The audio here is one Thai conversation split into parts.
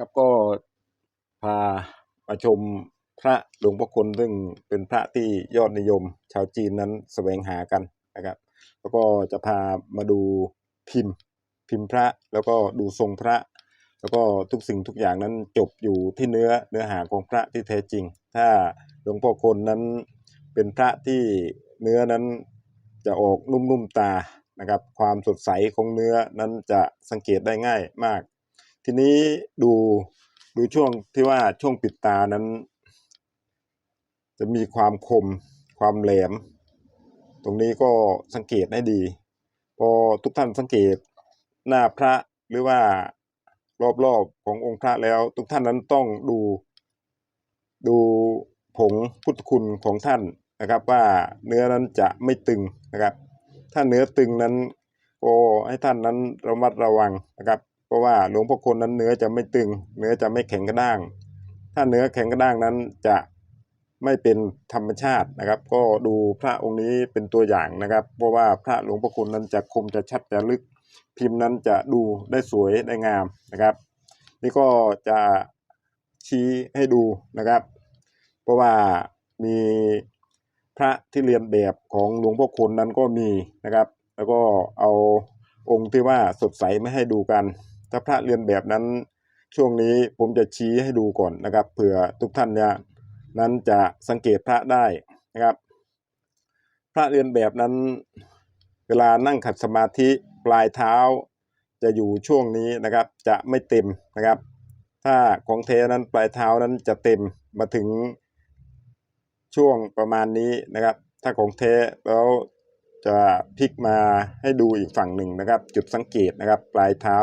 ครับก็พามาชมพระหลวงพ่อคุณซึ่งเป็นพระที่ยอดนิยม ชาวจีนนั้นแสวงหากันนะครับ แล้วก็จะพามาดูพิมพ์พิมพ์พระแล้วก็ดูทรงพระ แล้วก็ทุกสิ่งทุกอย่างนั้นจบอยู่ที่เนื้อเนื้อหาของพระที่แท้จริง ถ้าหลวงพ่อคนนั้นเป็นพระที่เนื้อนั้นจะออกนุ่มๆตานะครับ ความสดใสของเนื้อนั้นจะสังเกตได้ง่ายมาก ทีนี้ดูดูช่วงที่ว่าช่วงปิดตานั้น จะมีความคมความแหลม ตรงนี้ก็สังเกตให้ดี พอทุกท่านสังเกตหน้าพระหรือว่ารอบๆขององค์พระแล้ว ทุกท่านนั้นต้องดู ดูผงพุทธคุณของท่านนะครับ ว่าเนื้อนั้นจะไม่ตึงนะครับ ถ้าเนื้อตึงนั้นก็ให้ท่านนั้นระมัดระวังนะครับ เพราะว่าหลวงพ่อคนนั้นเนื้อจะไม่ตึง เนื้อจะไม่แข็งกระด้าง ถ้าเนื้อแข็งกระด้างนั้นจะไม่เป็นธรรมชาตินะครับ ก็ดูพระองค์นี้เป็นตัวอย่างนะครับ เพราะว่าพระหลวงพ่อคุณนั้นจะคมจะชัดจะลึก พิมพ์นั้นจะดูได้สวยได้งามนะครับ นี่ก็จะชี้ให้ดูนะครับ เพราะว่ามีพระที่เรียนแบบของหลวงพ่อคุณนั้นก็มีนะครับ แล้วก็เอาองค์ที่ว่าสดใสไม่ให้ดูกัน ถ้าพระเรียนแบบนั้นช่วงนี้ผมจะชี้ให้ดูก่อนนะครับเผื่อทุกท่านเนี่ยนั้นจะสังเกตพระได้นะครับ พระเรียนแบบนั้น เวลานั่งขัดสมาธิปลายเท้า จะอยู่ช่วงนี้นะครับจะไม่เต็มนะครับ ถ้าของเทนั้นปลายเท้านั้นจะเต็มมาถึงช่วงประมาณนี้นะครับ ถ้าของเทแล้วจะพลิกมาให้ดูอีกฝั่งหนึ่งนะครับ จุดสังเกตนะครับ ปลายเท้า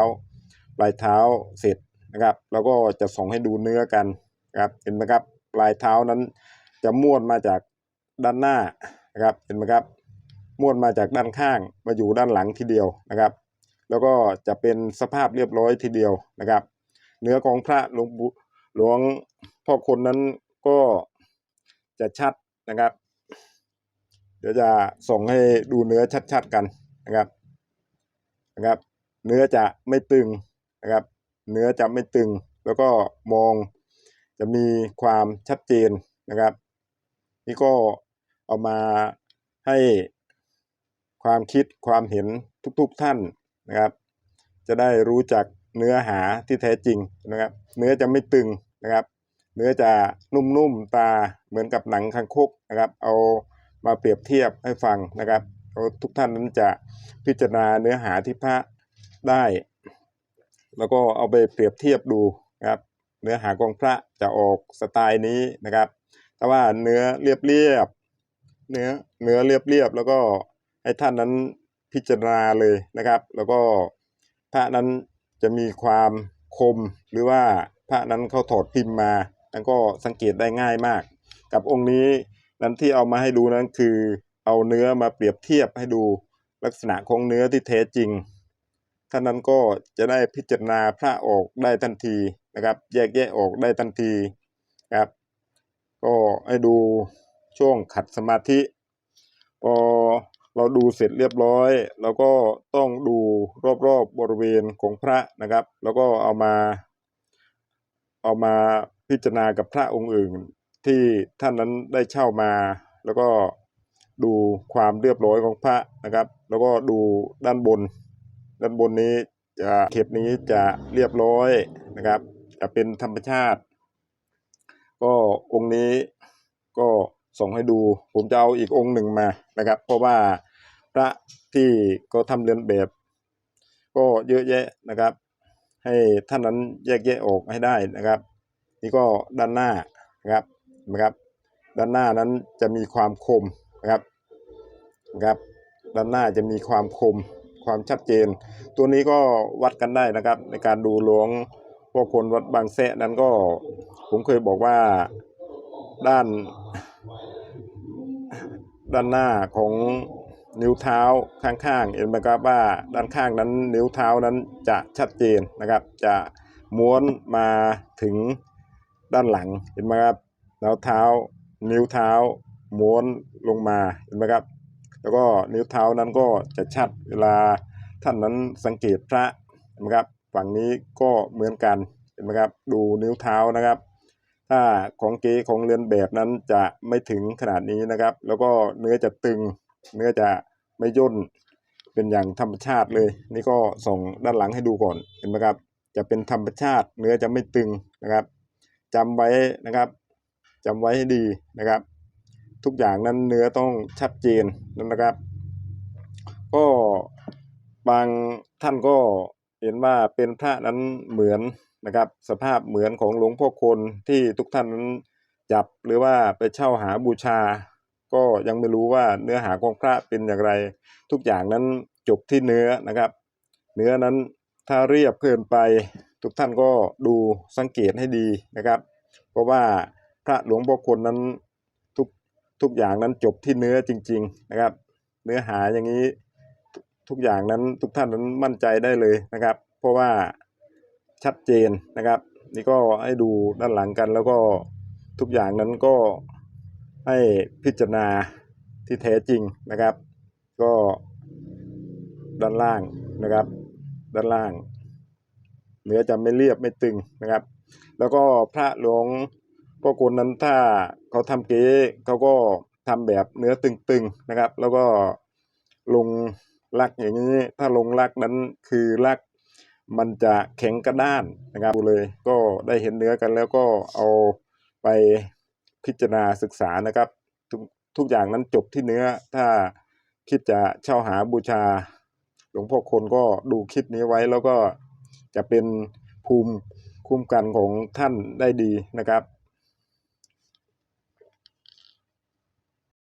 ปลายเท้าเสร็จนะครับแล้วก็จะส่องให้ดูเนื้อกันนะครับเห็นไหมครับปลายเท้านั้นจะม้วนมาจากด้านหน้านะครับเห็นไหมครับม้วนมาจากด้านข้างมาอยู่ด้านหลังทีเดียวนะครับ แล้วก็จะเป็นสภาพเรียบร้อยทีเดียวนะครับ เนื้อของพระหลวงหลวงพ่อคนนั้นก็จะชัดนะครับ เดี๋ยวจะส่งให้ดูเนื้อชัดๆกันนะครับนะครับ เนื้อจะไม่ตึง นะครับ เนื้อจะไม่ตึงแล้วก็มองจะมีความชัดเจนนะครับ นี่ก็เอามาให้ความคิดความเห็นทุกๆท่านนะครับ จะได้รู้จักเนื้อหาที่แท้จริงนะครับ เนื้อจะไม่ตึงนะครับ เนื้อจะนุ่มๆตาเหมือนกับหนังคางคกนะครับ เอามาเปรียบเทียบให้ฟังนะครับทุกท่านนั้นจะพิจารณาเนื้อหาที่พระได้ แล้วก็เอาไปเปรียบเทียบดูนะครับ เนื้อหาของพระจะออกสไตล์นี้นะครับถ้าว่าเนื้อเรียบๆเนื้อเนื้อเรียบๆแล้วก็ให้ท่านนั้นพิจารณาเลยนะครับ แล้วก็พระนั้นจะมีความคมหรือว่าพระนั้นเขาถอดพิมพ์มาแล้วก็สังเกตได้ง่ายมาก กับองค์นี้นั้นที่เอามาให้ดูนั้นคือเอาเนื้อมาเปรียบเทียบให้ดูลักษณะของเนื้อที่แท้จริง ท่านนั้นก็จะได้พิจารณาพระออกได้ทันทีนะครับ แยกแยะออกได้ทันทีครับ ก็ให้ดูช่วงขัดสมาธิพอเราดูเสร็จเรียบร้อยเราก็ต้องดูรอบๆบบริเวณของพระนะครับ แล้วก็เอามา เอามาพิจารณากับพระองค์อื่น ที่ท่านนั้นได้เช่ามา แล้วก็ดูความเรียบร้อยของพระนะครับ แล้วก็ดูด้านบน ด้านบนนี้จะเข็บนี้จะเรียบร้อยนะครับ จะเป็นธรรมชาติ ก็องค์นี้ก็ส่งให้ดู ผมจะเอาอีกองค์หนึ่งมานะครับ เพราะว่าพระที่เขาทำเรียนแบบ ก็เยอะแยะนะครับ ให้ท่านนั้นแยกแยะออกให้ได้นะครับ นี่ก็ด้านหน้านะครับนะครับ ด้านหน้านั้นจะมีความคมนะครับนะครับ ด้านหน้าจะมีความคม ความชัดเจน ตัวนี้ก็วัดกันได้นะครับ ในการดูหลวงพวกคนวัดบางแสะนั้นก็ ผมเคยบอกว่าด้าน ด้านหน้าของนิ้วเท้าข้างๆเห็นไหมครับว่าด้านข้างนั้นนิ้วเท้านั้นจะชัดเจนนะครับ จะม้วนมาถึงด้านหลังเห็นไหมครับแล้วเท้านิ้วเท้าม้วนลงมาเห็นไหมครับ แล้วก็นิ้วเท้านั้นก็จะชัดเวลาท่านนั้นสังเกตพระนไหมครับ ฝั่งนี้ก็เหมือนกันเห็นนไหมครับดูนิ้วเท้านะครับ ถ้าของเก๊ของเรือนแบบนั้นจะไม่ถึงขนาดนี้นะครับ แล้วก็เนื้อจะตึง เนื้อจะไม่ย่นเป็นอย่างธรรมชาติเลย นี่ก็ส่งด้านหลังให้ดูก่อนเห็นไหมครับ จะเป็นธรรมชาติ เนื้อจะไม่ตึงนะครับจำไว้นะครับจำไว้ให้ดีนะครับ ทุกอย่างนั้นเนื้อต้องชัดเจนนะครับ ก็บางท่านก็เห็นว่าเป็นพระนั้นเหมือนนะครับ สภาพเหมือนของหลวงพ่อคนที่ทุกท่านนั้นจับหรือว่าไปเช่าหาบูชา ก็ยังไม่รู้ว่าเนื้อหาของพระเป็นอย่างไร ทุกอย่างนั้นจบที่เนื้อนะครับ เนื้อนั้นถ้าเรียบเกินไป ทุกท่านก็ดูสังเกตให้ดีนะครับ เพราะว่าพระหลวงพ่อคนนั้น ทุกอย่างนั้นจบที่เนื้อจริง ๆ นะครับ เนื้อหาอย่างนี้ทุกอย่างนั้นทุกท่านนั้นมั่นใจได้เลยนะครับ เพราะว่าชัดเจนนะครับ นี่ก็ให้ดูด้านหลังกันแล้วก็ทุกอย่างนั้นก็ให้พิจารณาที่แท้จริงนะครับ ก็ด้านล่างนะครับ ด้านล่างเนื้อจะไม่เรียบไม่ตึงนะครับ แล้วก็พระหลวง พ่อคุณนั้นถ้าเขาทำเก๊เขาก็ทำแบบเนื้อตึงๆนะครับ แล้วก็ลงลักอย่างนี้ ถ้าลงลักนั้นคือลักมันจะแข็งกระด้านนะครับดูเลยก็ได้เห็นเนื้อกันแล้วก็เอาไปพิจารณาศึกษานะครับ ทุกทุกอย่างนั้นจบที่เนื้อถ้าคิดจะเช่าหาบูชา หลวงพ่อคนก็ดูคลิปนี้ไว้แล้วก็จะเป็นภูมิคุ้มกันของท่านได้ดีนะครับ